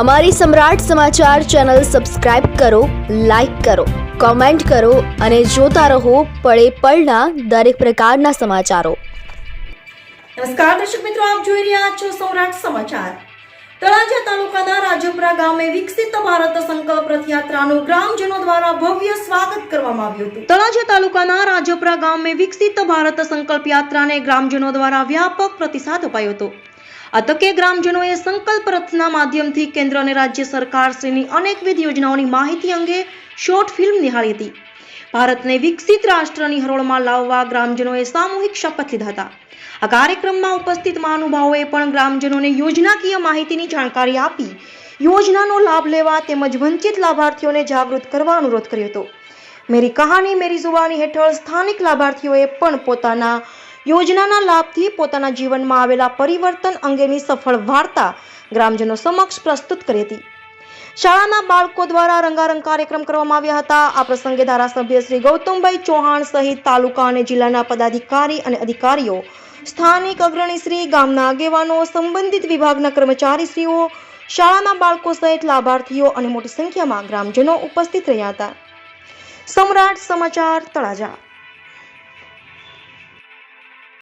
અમારી Samrat Samachar channel subscribe કરો, like કરો, કોમેન્ટ કરો અને જોતા રહો પળે પળના દરેક પ્રકારના સમાચારો. નમસ્કાર દર્શક મિત્રો, આપ જોઈ રહ્યા છો સૌરાષ્ટ્ર સમાચાર. તળાજા તાલુકાના રાજપુરા ગામે વિકસિત ભારત સંકલ્પ રથયાત્રાનું ગ્રામજનો દ્વારા ભવ્ય સ્વાગત કરવામાં આવ્યું હતું. તળાજા તાલુકાના રાજપુરા ગામે વિકસિત ભારત સંકલ્પ યાત્રાને ગ્રામજનો દ્વારા વ્યાપક પ્રતિસાદ અપાયો હતો. આ તકે ગ્રામજનોએ સંકલ્પ રથના માધ્યમથી કેન્દ્ર અને રાજ્ય સરકારશ્રીની અનેકવિધ યોજનાઓની માહિતી અંગે શોર્ટ ફિલ્મ નિહાળી હતી. ભારતને વિકસિત રાષ્ટ્રની હરોળમાં લાવવા ગ્રામજનોએ સામૂહિક શપથ લીધા હતા. આ કાર્યક્રમમાં ઉપસ્થિત મહાનુભાવોએ પણ ગ્રામજનોને યોજનાકીય માહિતીની જાણકારી આપી, યોજનાનો લાભ લેવા તેમજ વંચિત લાભાર્થીઓને જાગૃત કરવા અનુરોધ કર્યો હતો. મેરી કહાની મેરી જુબાની હેઠળ સ્થાનિક લાભાર્થીઓએ પણ પોતાના યોજનાના લાભથી પોતાના જીવનમાં આવેલા પરિવર્તન અંગેની સફળ વાર્તા ગ્રામજનો સમક્ષ પ્રસ્તુત કરી હતી. શાળાના બાળકો દ્વારા રંગારંગ કાર્યક્રમ કરવામાં આવ્યા હતા. આ પ્રસંગે ધારાસભ્ય શ્રી ગૌતમભાઈ ચૌહાણ સહિત તાલુકા અને જિલ્લાના પદાધિકારી અને અધિકારીઓ, સ્થાનિક અગ્રણી શ્રી, ગામના આગેવાનો, સંબંધિત વિભાગના કર્મચારીશ્રીઓ, શાળાના બાળકો સહિત લાભાર્થીઓ અને મોટી સંખ્યામાં ગ્રામજનો ઉપસ્થિત રહ્યા હતા. સમ્રાટ સમાચાર તળાજા